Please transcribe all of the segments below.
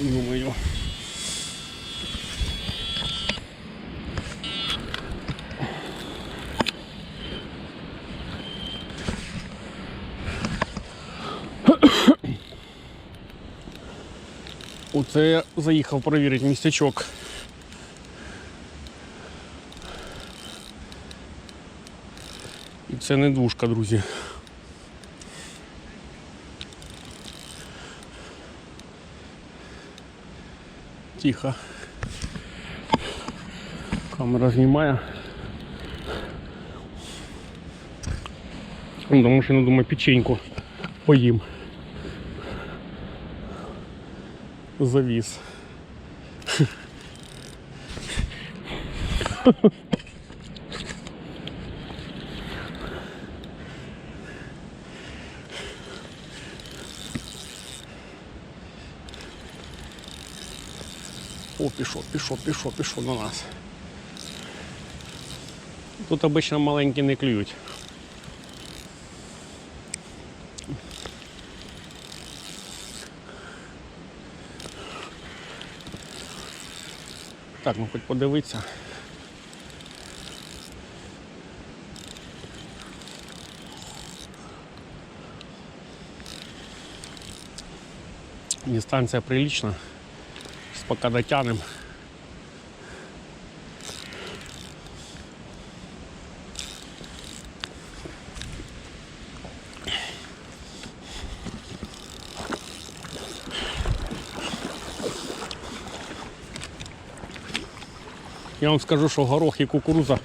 Думаю. Оце я заїхав перевірити містечок. І це не двушка, друзі. Тихо. Камера знімає. Ну, До машини, думаю, печеньку поїм. Завіз. О, пішов, пішов, пішов, пішов на нас. Тут обично маленькі не клюють. Так, ну хоч подивитися. Дистанція прилична. Пока дотянем. Я вам скажу, що горох і кукуруза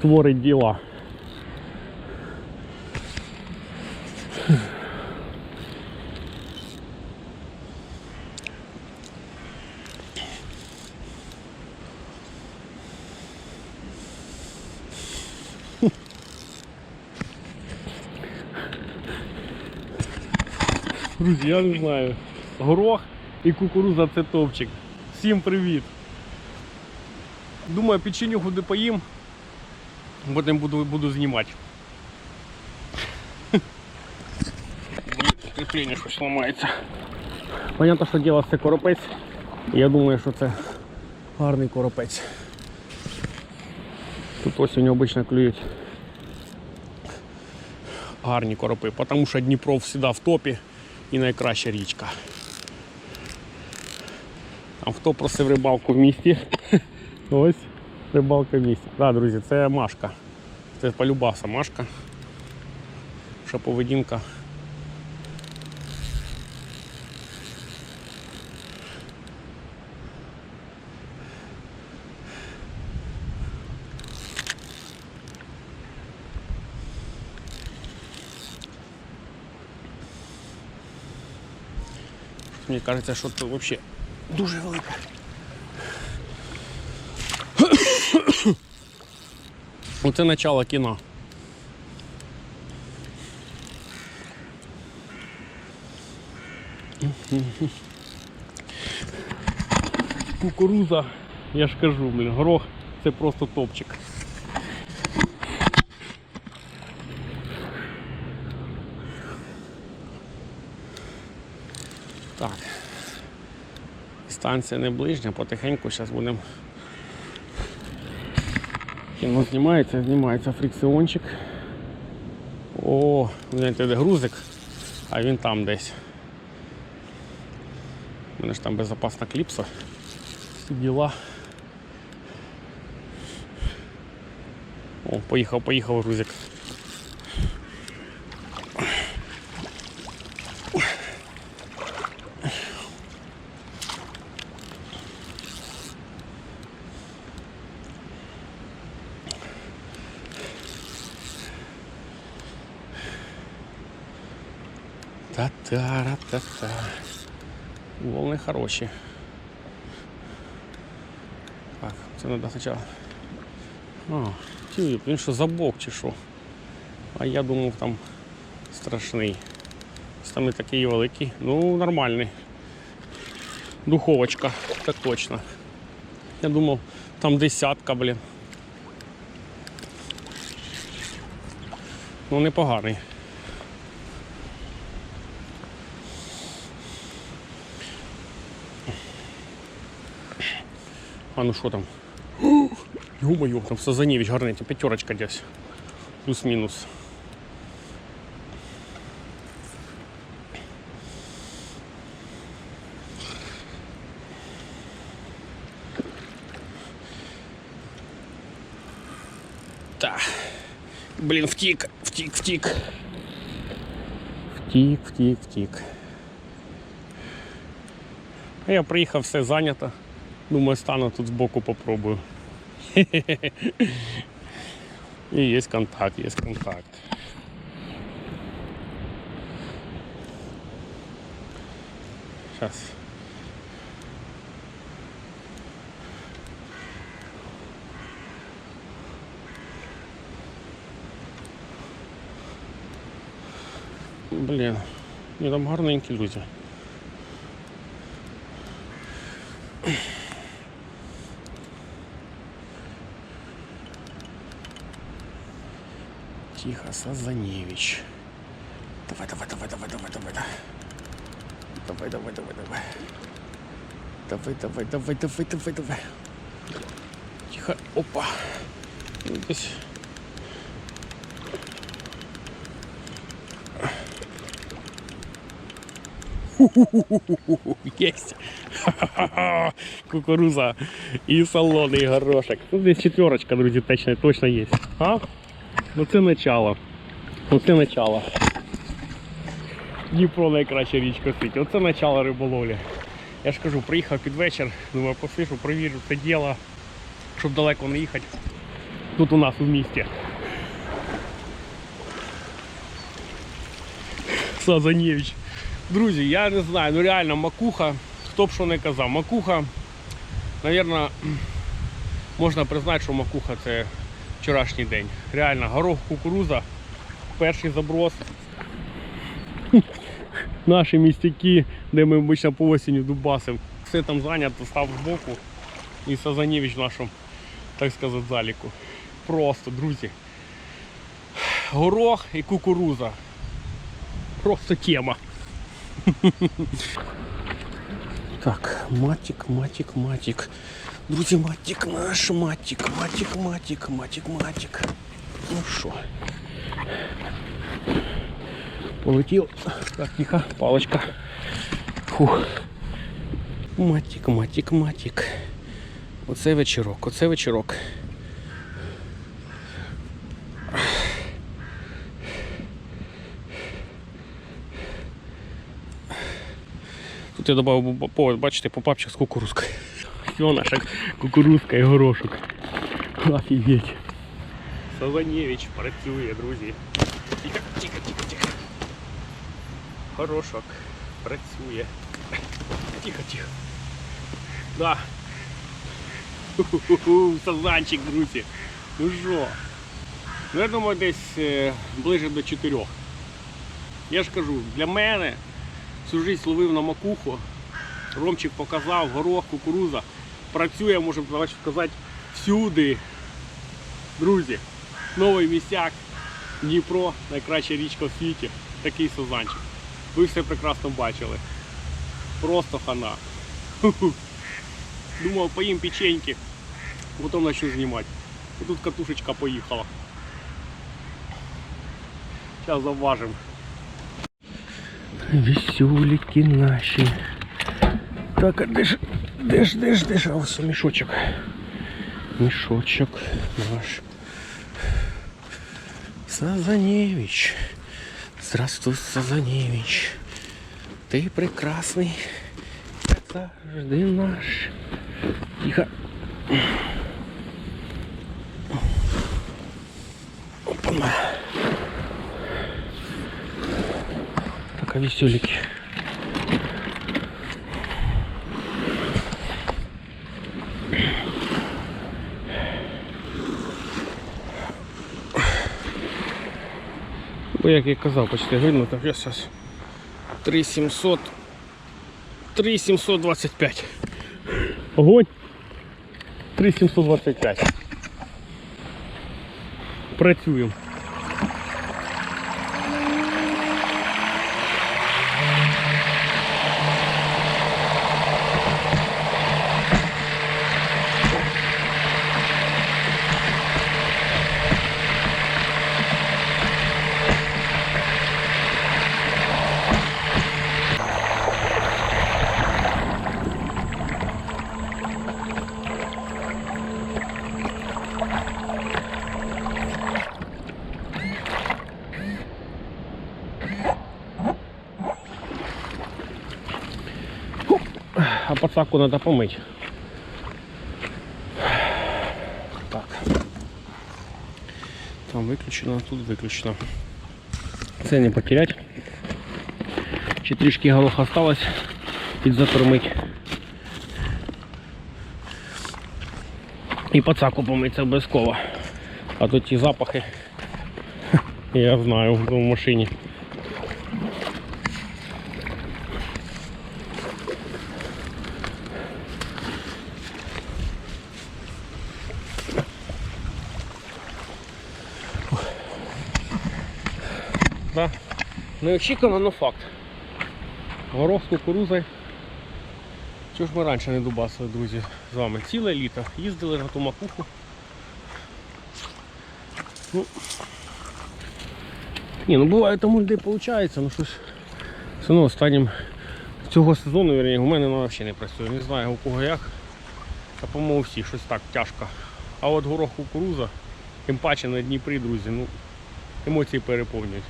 творить діла. Я не знаю. Горох і кукуруза це топчик. Всім привіт! Думаю, печеню куди поїм. Потім буду, буду знімати. Кріплення щось ламається. Понятно, що діло це коропець. Я думаю, що це гарний коропець. Тут осінню обично клюють гарні коропи, тому що Дніпро завжди в топі і найкраща річка. Там хто просив рибалку в місті? Ось рибалка в місті. Так, да, друзі, це Машка. Це полюбаса Машка. Що поведінка. Мені кажеться, що це взагалі дуже велика. Оце начало кіно. Кукуруза, я ж кажу, блін, горох це просто топчик. Так. Станція не ближня, потихеньку зараз будемо. Кіно знімається, знімається фрикціончик. О, гляньте, де грузик, а він там десь. У мене ж там безпечна кліпса. Діла. О, поїхав, поїхав грузик. Та-та-ра-та-та. Волни хороші. Так, це треба спочатку. А, ті, він що забок чи що. А я думав там страшний. Там і такий великий. Ну, нормальний. Духовочка, так точно. Я думав, там десятка, блін. Ну, непоганий. А ну что там? Йо-моє, там Сазаневич гарненький, п'ятерочка десь. Плюс минус. Та. Блін, втик, втик, втик, втик, втик, втік. Я приехал, все занято. Думаю, стану тут збоку попробую. І є контакт, є контакт. Сейчас. Блін, ні, там гарненькі люди. Тихо, Сазаневич. Давай, давай, давай, давай, давай, давай, давай. Давай, давай, давай, давай. Давай, давай, давай, давай, давай, давай. Тихо, опа. Ну, Десь. Есть. Кукуруза і солоний горошек. Ну, десь четверочка, друзі, точно, точно є. А? Ну це начало. Оце начало. Дніпро найкраща річка світі. Оце начало риболовлі. Я ж кажу, приїхав під вечір, думаю, посишу, провірю це діло, щоб далеко не їхати. Тут у нас у місті. Сазанєвич. Друзі, я не знаю, ну реально макуха, хто б що не казав, макуха, навірно, можна признати, що макуха це вчорашній день. Реально, горох кукуруза, перший заброс. Наші містяки, де ми обично по осені дубасимо. Все там зайнято, став збоку. І Сазанєвич в нашому, так сказати, заліку. Просто, друзі. Горох і кукуруза. Просто тема. Так, матік, матік, матік. Друзі, матік наш, матік, матік, матік, матік, матік. Ну що? Полетів. Так, тихо, палочка. Фух. Матік, матік, матік. Оце вечірок, оце вечірок. Тут я додав повод, бачите, попапчик з кукурузкою. Наша кукурузка і горошок. Офігеть. Сазанєвич працює, друзі. Тихо, тихо, тихо, тихо. Горошок працює. Тихо, тихо. Да. Сазанчик, друзі. Ну що? Ну, я думаю, десь е, ближе до чотирьох. Я ж кажу, для мене всю жизнь ловив на макуху. Ромчик показав, горох, кукуруза. Працює, можемо сказати, всюди. Друзі, новий місяк, Дніпро, найкраща річка в світі. Такий сазанчик. Ви все прекрасно бачили. Просто хана. Ху-ху. Думав, поїм печеньки, потім почну знімати. І тут катушечка поїхала. Зараз заважимо. Веселики наші. Так, а де ж, де ж, де ж, де ж, а ось наш. Сазаневич. Здравствуй, Сазаневич. Ты прекрасный, как завжди наш. Тихо. Опа. Так, а веселики. Бо як я казав, почти видно, так я зараз 3700 3725. Огонь. 3725. Працюємо. А подсаку треба помити. Так. Там виключено, тут виключено. Це не потерять. Ще трішки горох осталось підзатормить. І пацаку помиться обов'язково. А то ті запахи. Я знаю в машині. Неочікувано, але факт. Горох з кукурузою. Чого ж ми раніше не дубасили, друзі, з вами? Ціле літо їздили на ту макуху. Ну, ні, ну буває тому людей виходить, ну щось все одно останнім цього сезону, вірні, у мене воно взагалі не працює. Не знаю у кого як. Та по-моєму всі щось так тяжко. А от горох кукуруза, тим паче на Дніпрі, друзі, ну емоції переповнюють.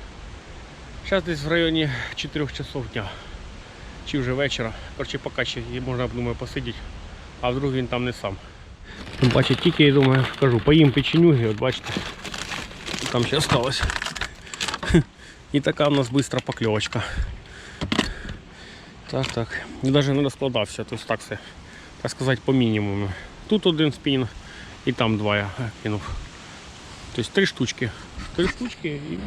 Зараз десь в районі 4 часов дня. Чи вже вечора. Коротше, поки ще можна думаю, посидіти, а вдруг він там не сам. Тим паче тільки я думаю, кажу, поїм печенюги, от бачите, там ще осталось. І така у нас швидка покльовочка. Так, так. І навіть не розкладався, тобто так все, так сказати, по мінімуму. Тут один спін і там два я кинув. Тобто три штучки. Три штучки і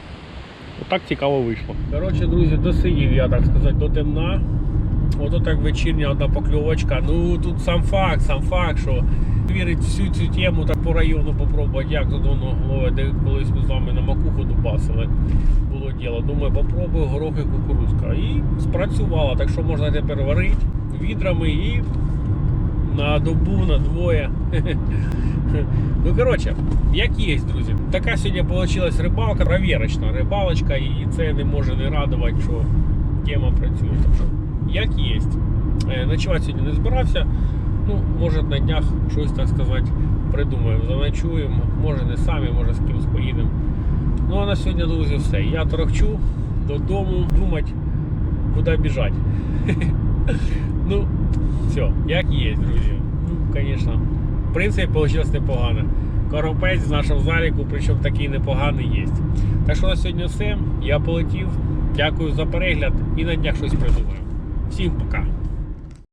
отак цікаво вийшло. Коротше, друзі, досидів я, так сказати, до темна. Ото так вечірня одна покльовочка. Ну тут сам факт, сам факт, що вірить всю цю тему так по району попробувати, як тут воно ловить, де колись ми з вами на макуху дубасили. Було діло. Думаю, попробую горох і кукурузка. І спрацювала, так що можна тепер варити відрами і на добу, на двоє. Ну, коротше, як є, друзі. Така сьогодні вийшла рибалка, провірочна рибалочка, і це не може не радувати, що тема працює. Так що, як є. Е, Ночувати сьогодні не збирався. Ну, може на днях щось, так сказати, придумаємо. Заночуємо, може не самі, може з кимось поїдемо. Ну а на сьогодні, друзі, все. Я торохчу додому, думати, куди біжати. Ну, все, як є, друзі. Ну, звісно. В принципі, вийшло непогано. Коропець з нашого заліку, причому такий непоганий є. Так що на сьогодні все. Я полетів. Дякую за перегляд і на днях щось придумаю. Всім пока.